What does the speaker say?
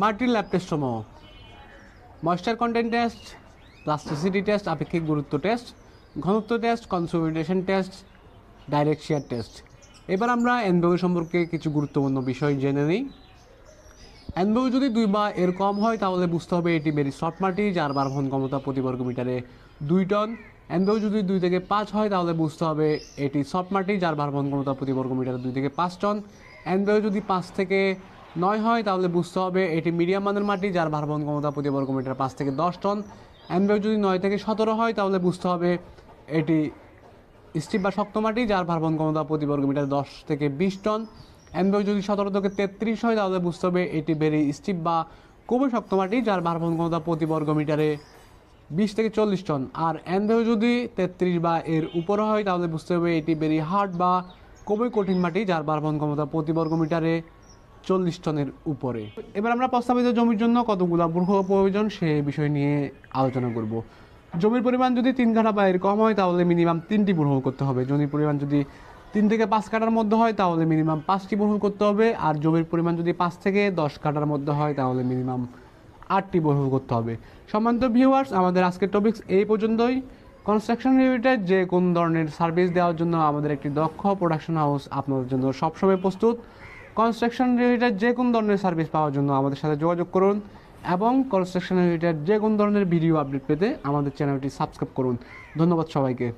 Multi lab test সমূহ। Moisture content test plasticity test আপেক্ষিক গুরুত্ব টেস্ট ঘনত্ব test consolidation test direct shear test এবার আমরা এনবিও সম্পর্কে কিছু গুরুত্বপূর্ণ বিষয় জেনে নিই। এনবিও যদি দুই বা এর কম হয়, তাহলে বুঝতে হবে এটি বেরি সফট মাটি, যার বার বহন ক্ষমতা প্রতি বর্গ মিটারে দুই টন। এনবিও যদি দুই থেকে পাঁচ হয়, তাহলে বুঝতে হবে এটি সফট মাটি, যার বার বহন ক্ষমতা প্রতি বর্গ মিটারে দুই থেকে পাঁচ টন। এনবিও যদি পাঁচ থেকে নয় হয়, তাহলে বুঝতে হবে এটি মিডিয়াম মানের মাটি যার ভার বহন ক্ষমতা প্রতি বর্গ মিটার পাঁচ থেকে দশ টন। এনবিও যদি নয় থেকে সতেরো হয়, তাহলে বুঝতে হবে এটি স্টিপ বা শক্ত মাটি যার ভারবহন ক্ষমতা প্রতি বর্গ মিটার দশ থেকে বিশ টন। এনবিও যদি সতেরো থেকে তেত্রিশ হয়, তাহলে বুঝতে হবে এটি বেরি স্টিপ বা খুবই শক্ত মাটি যার ভারবহন ক্ষমতা প্রতি বর্গ মিটারে বিশ থেকে চল্লিশ টন। আর এনবিও যদি তেত্রিশ বা এর উপরে হয়, তাহলে বুঝতে হবে এটি বেরি হার্ড বা খুবই কঠিন মাটি যার ভারবহন ক্ষমতা প্রতি বর্গ মিটারে চল্লিশ টনের উপরে। এবার আমরা প্রস্তাবিত জমির জন্য কতগুলো বৃহ প্রয়োজন সে বিষয় নিয়ে আলোচনা করব। জমির পরিমাণ যদি তিন কাঠা বা এর কম হয়, তাহলে মিনিমাম তিনটি বরহল করতে হবে। জমির পরিমাণ যদি তিন থেকে পাঁচ কাঠার মধ্যে হয়, তাহলে মিনিমাম পাঁচটি বরহল করতে হবে। আর জমির পরিমাণ যদি পাঁচ থেকে দশ কাটার মধ্যে হয়, তাহলে মিনিমাম আটটি বরহল করতে হবে। সম্মানিত ভিউয়ার্স আমাদের আজকের টপিকস এই পর্যন্তই। কনস্ট্রাকশন রিলেটেড যে কোন ধরনের সার্ভিস দেওয়ার জন্য আমাদের একটি দক্ষ প্রোডাকশন হাউস আপনাদের জন্য সবসময় প্রস্তুত। কনস্ট্রাকশন রিলেটেড যে কোন ধরনের সার্ভিস পাওয়ার জন্য আমাদের সাথে যোগাযোগ করুন এবং কনস্ট্রাকশন রিলেটেড যে কোন ধরনের ভিডিও আপডেট পেতে আমাদের চ্যানেলটি সাবস্ক্রাইব করুন। ধন্যবাদ সবাইকে।